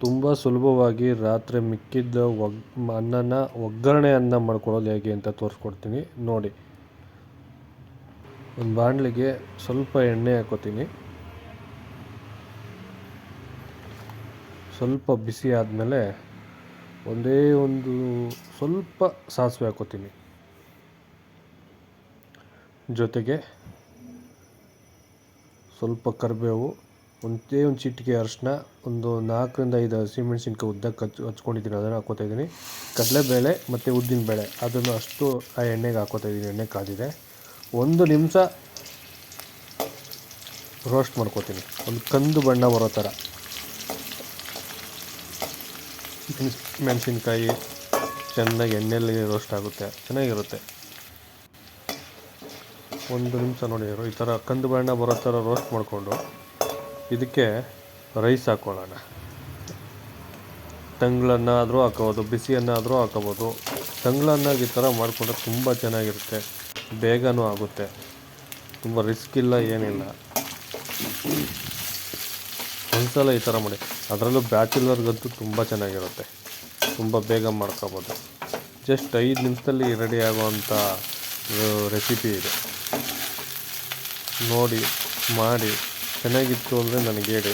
ತುಂಬ ಸುಲಭವಾಗಿ ರಾತ್ರಿ ಮಿಕ್ಕಿದ್ದ ಒಗ್, ಅನ್ನನ ಒಗ್ಗರಣೆ ಅನ್ನ ಮಾಡ್ಕೊಳ್ಳೋದು ಹೇಗೆ ಅಂತ ತೋರಿಸ್ಕೊಡ್ತೀನಿ. ನೋಡಿ. ಒಂದು ಬಾಣಲಿಗೆ ಸ್ವಲ್ಪ ಎಣ್ಣೆ ಹಾಕೋತೀನಿ. ಸ್ವಲ್ಪ ಬಿಸಿ ಆದಮೇಲೆ ಒಂದೇ ಒಂದು ಸ್ವಲ್ಪ ಸಾಸಿವೆ ಹಾಕೋತೀನಿ. ಜೊತೆಗೆ ಸ್ವಲ್ಪ ಕರಿಬೇವು ಒಂದೇ ಒಂದು ಚಿಟಿಕೆ ಅರಿಶಿನ, ಒಂದು ನಾಲ್ಕರಿಂದ ಐದು ಹಸಿಮೆಣ್ಸಿನ್ಕಾಯಿ ಉದ್ದಕ್ಕೆ ಹಚ್ ಹಚ್ಕೊಂಡಿದ್ದೀನಿ. ಅದನ್ನು ಹಾಕೋತಾ ಇದ್ದೀನಿ. ಕಡಲೆಬೇಳೆ ಮತ್ತು ಉದ್ದಿನಬೇಳೆ ಅದನ್ನು ಅಷ್ಟು ಆ ಎಣ್ಣೆಗೆ ಹಾಕೋತಾ ಇದ್ದೀನಿ. ಎಣ್ಣೆ ಕಾದಿದೆ. ಒಂದು ನಿಮಿಷ ರೋಸ್ಟ್ ಮಾಡ್ಕೋತೀನಿ. ಒಂದು ಕಂದು ಬಣ್ಣ ಬರೋ ಥರ. ಮೆಣಸ್ ಮೆಣಸಿನ್ಕಾಯಿ ಚೆನ್ನಾಗಿ ಎಣ್ಣೆಯಲ್ಲಿ ರೋಸ್ಟ್ ಆಗುತ್ತೆ. ಚೆನ್ನಾಗಿರುತ್ತೆ. ಒಂದು ನಿಮಿಷ ನೋಡಿ ಈ ಥರ ಕಂದು ಬಣ್ಣ ಬರೋ ಥರ ರೋಸ್ಟ್ ಮಾಡಿಕೊಂಡು ಇದಕ್ಕೆ ರೈಸ್ ಹಾಕ್ಕೊಳ್ಳೋಣ ತಂಗ್ಳನ್ನ ಆದರೂ ಹಾಕೋಬೋದು ಬಿಸಿಯನ್ನ ಆದರೂ ಹಾಕೋಬೋದು. ತಂಗ್ಳನ್ನಾಗಿ ಈ ಥರ ಮಾಡಿಕೊಂಡ್ರೆ ತುಂಬ ಚೆನ್ನಾಗಿರುತ್ತೆ. ಬೇಗನೂ ಆಗುತ್ತೆ. ತುಂಬ ರಿಸ್ಕ್ ಇಲ್ಲ, ಏನಿಲ್ಲ. ಒಂದ್ಸಲ ಈ ಥರ ಮಾಡಿ. ಅದರಲ್ಲೂ ಬ್ಯಾಚುಲರ್ಗಂತೂ ತುಂಬ ಚೆನ್ನಾಗಿರುತ್ತೆ. ತುಂಬ ಬೇಗ ಮಾಡ್ಕೋಬೋದು. ಜಸ್ಟ್ ಐದು ನಿಮಿಷದಲ್ಲಿ ರೆಡಿ ಆಗುವಂಥ ರೆಸಿಪಿ ಇದೆ. ನೋಡಿ, ಮಾಡಿ. ಚೆನ್ನಾಗಿತ್ತು ಅಂದರೆ ನನಗೆ ಹೇಳಿ.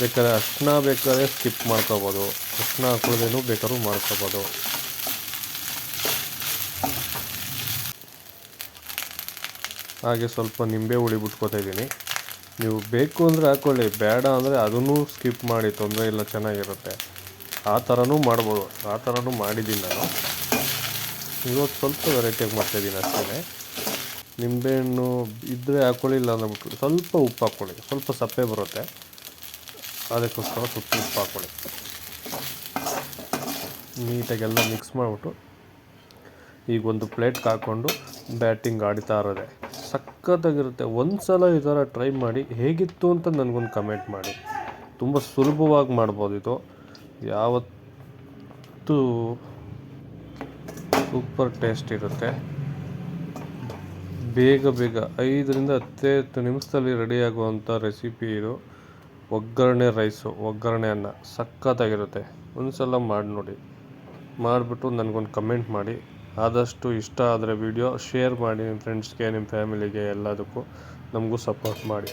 ಬೇಕಾದ್ರೆ ಅರ್ಶಿನ ಬೇಕಾದ್ರೆ ಸ್ಕಿಪ್ ಮಾಡ್ಕೋಬೋದು. ಅರ್ಶಿನ ಹಾಕೊಳ್ಳೋದೇನು ಬೇಕಾದ್ರೂ ಮಾಡ್ಕೋಬೋದು. ಹಾಗೆ ಸ್ವಲ್ಪ ನಿಂಬೆ ಹುಳಿ ಬಿಟ್ಕೊತಾ ಇದ್ದೀನಿ. ನೀವು ಬೇಕು ಅಂದರೆ ಹಾಕ್ಕೊಳ್ಳಿ ಬೇಡ ಅಂದರೆ ಅದನ್ನು ಸ್ಕಿಪ್ ಮಾಡಿ, ತೊಂದರೆ ಇಲ್ಲ, ಚೆನ್ನಾಗಿರುತ್ತೆ. ಆ ಥರನೂ ಮಾಡ್ಬೋದು. ಆ ಥರನೂ ಮಾಡಿದ್ದೀನಿ ನಾನು. ಇವತ್ತು ಸ್ವಲ್ಪ ವೆರೈಟಿಯಾಗಿ ಮಾಡ್ತಾಯಿದ್ದೀನಿ ಅಷ್ಟೇ ನಿಂಬೆಹಣ್ಣು ಇದ್ದರೆ ಹಾಕ್ಕೊಳ್ಳಿ ಇಲ್ಲ ಅಂದ್ಬಿಟ್ಟು ಸ್ವಲ್ಪ ಉಪ್ಪು ಹಾಕ್ಕೊಳ್ಳಿ ಸ್ವಲ್ಪ ಸಪ್ಪೆ ಬರುತ್ತೆ. ಅದಕ್ಕೋಸ್ಕರ ಸ್ವಲ್ಪ ಉಪ್ಪು ಹಾಕ್ಕೊಳ್ಳಿ ನೀಟಾಗೆಲ್ಲ ಮಿಕ್ಸ್ ಮಾಡಿಬಿಟ್ಟು ಈಗ ಒಂದು ಪ್ಲೇಟ್ಗೆ ಹಾಕ್ಕೊಂಡು ಬ್ಯಾಟಿಂಗ್ ಆಡಿತಾ ಇರೋದೆ. ಸಖತ್ತಾಗಿರುತ್ತೆ. ಒಂದು ಸಲ ಈ ಥರ ಟ್ರೈ ಮಾಡಿ ಹೇಗಿತ್ತು ಅಂತ ನನಗೊಂದು ಕಮೆಂಟ್ ಮಾಡಿ. ತುಂಬ ಸುಲಭವಾಗಿ ಮಾಡ್ಬೋದು ಇದು. ಯಾವತ್ತೂ ಸೂಪರ್ ಟೇಸ್ಟ್ ಇರುತ್ತೆ. ಬೇಗ ಬೇಗ ಐದರಿಂದ ಹತ್ತು ನಿಮಿಷದಲ್ಲಿ ರೆಡಿಯಾಗುವಂಥ ರೆಸಿಪಿ ಇದು. ಒಗ್ಗರಣೆ ರೈಸು ಒಗ್ಗರಣೆ ಅನ್ನ ಸಖತ್ತಾಗಿರುತ್ತೆ. ಒಂದು ಸಲ ಮಾಡಿ ನೋಡಿ. ಮಾಡಿಬಿಟ್ಟು ನನಗೊಂದು ಕಮೆಂಟ್ ಮಾಡಿ. ಆದಷ್ಟು ಇಷ್ಟ ಆದರೆ ವಿಡಿಯೋ ಶೇರ್ ಮಾಡಿ ನಿಮ್ಮ ಫ್ರೆಂಡ್ಸ್ಗೆ ನಿಮ್ಮ ಫ್ಯಾಮಿಲಿಗೆ ಎಲ್ಲದಕ್ಕೂ. ನಮಗೂ ಸಪೋರ್ಟ್ ಮಾಡಿ.